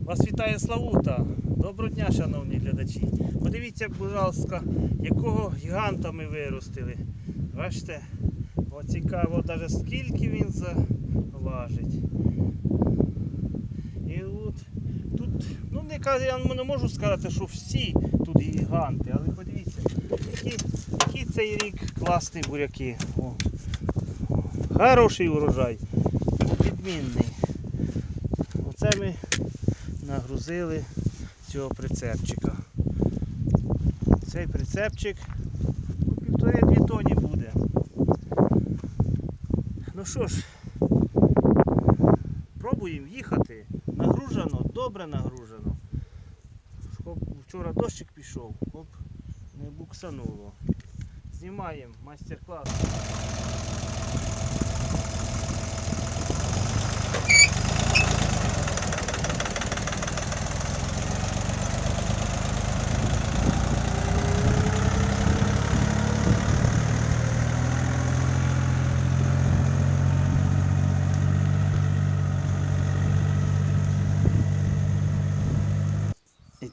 Вас вітає Славута. Доброго дня, шановні глядачі. Подивіться, будь ласка, якого гіганта ми виростили. Бачите, О, цікаво, навіть скільки він заважить. І от тут, ну не кажу, я не можу сказати, що всі тут гіганти, але подивіться, які, які цей рік класні буряки. О. Хороший урожай, відмінний. Оце ми нагрузили цього прицепчика. Цей прицепчик ну, півтори-дві тоні буде. Ну що ж, пробуємо їхати. Нагружено, добре нагружено. Щоб вчора дощик пішов, щоб не буксануло. Знімаємо майстер-клас.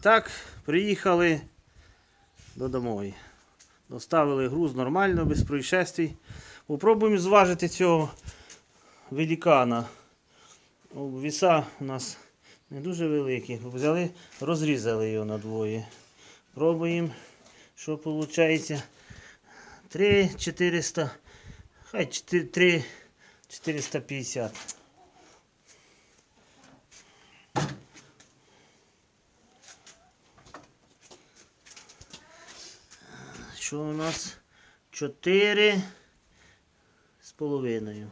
Так, приїхали додому. Доставили груз нормально, без происшествий. Попробуємо зважити цього великана. Віса у нас не дуже великі. Взяли, розрізали його надвоє. Пробуємо, що виходить. 3 400, хай 4, 3 450. Що у нас? 4 з половиною.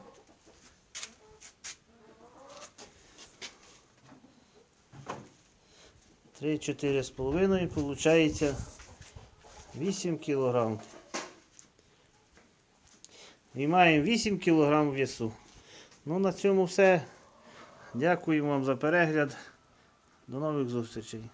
Три, чотири з половиною, виходить 8 кілограм. І маємо 8 кілограм весу. Ну на цьому все. Дякую вам за перегляд. До нових зустрічей.